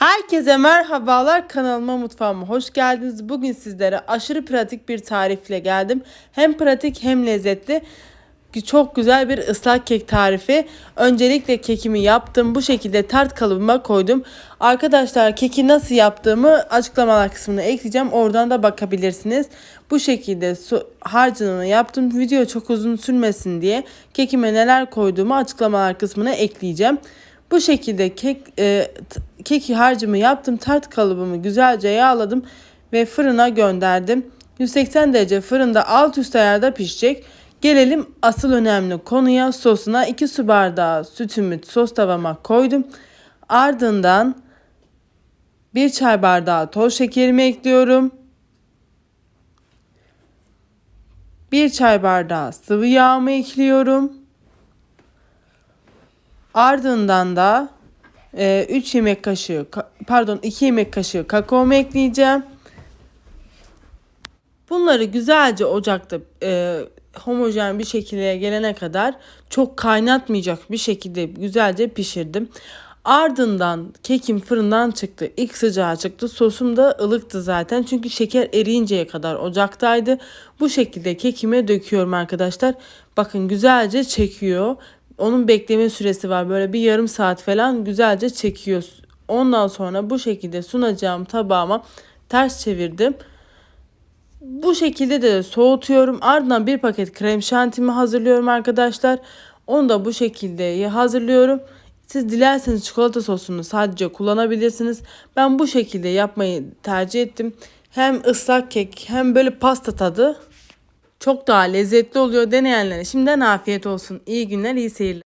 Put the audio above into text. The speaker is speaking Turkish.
Herkese merhabalar kanalıma mutfağıma hoş geldiniz. Bugün sizlere aşırı pratik bir tarifle geldim. Hem pratik hem lezzetli. Çok güzel bir ıslak kek tarifi. Öncelikle kekimi yaptım. Bu şekilde tart kalıbıma koydum. Arkadaşlar keki nasıl yaptığımı açıklamalar kısmına ekleyeceğim. Oradan da bakabilirsiniz. Bu şekilde su harcını yaptım. Video çok uzun sürmesin diye kekime neler koyduğumu açıklamalar kısmına ekleyeceğim. Bu şekilde kek e, keki harcımı yaptım. Tart kalıbımı güzelce yağladım ve fırına gönderdim. 180 derece fırında alt üst ayarda pişecek. Gelelim asıl önemli konuya sosuna 2 su bardağı sütümü sos tavama koydum. Ardından 1 çay bardağı toz şekerimi ekliyorum. 1 çay bardağı sıvı yağımı ekliyorum. Ardından da 3 yemek kaşığı ka- pardon 2 yemek kaşığı kakaomu ekleyeceğim. Bunları güzelce ocakta e, homojen bir şekilde gelene kadar çok kaynatmayacak bir şekilde güzelce pişirdim. Ardından kekim fırından çıktı. İlk sıcağı çıktı. Sosum da ılıktı zaten. Çünkü şeker eriyinceye kadar ocaktaydı. Bu şekilde kekime döküyorum arkadaşlar. Bakın güzelce çekiyor. Onun bekleme süresi var. Böyle bir yarım saat falan güzelce çekiyor. Ondan sonra bu şekilde sunacağım tabağıma ters çevirdim. Bu şekilde de soğutuyorum. Ardından bir paket krem şantimi hazırlıyorum arkadaşlar. Onu da bu şekilde hazırlıyorum. Siz dilerseniz çikolata sosunu sadece kullanabilirsiniz. Ben bu şekilde yapmayı tercih ettim. Hem ıslak kek hem böyle pasta tadı çok daha lezzetli oluyor deneyenlere. Şimdiden afiyet olsun. İyi günler, iyi seyirler.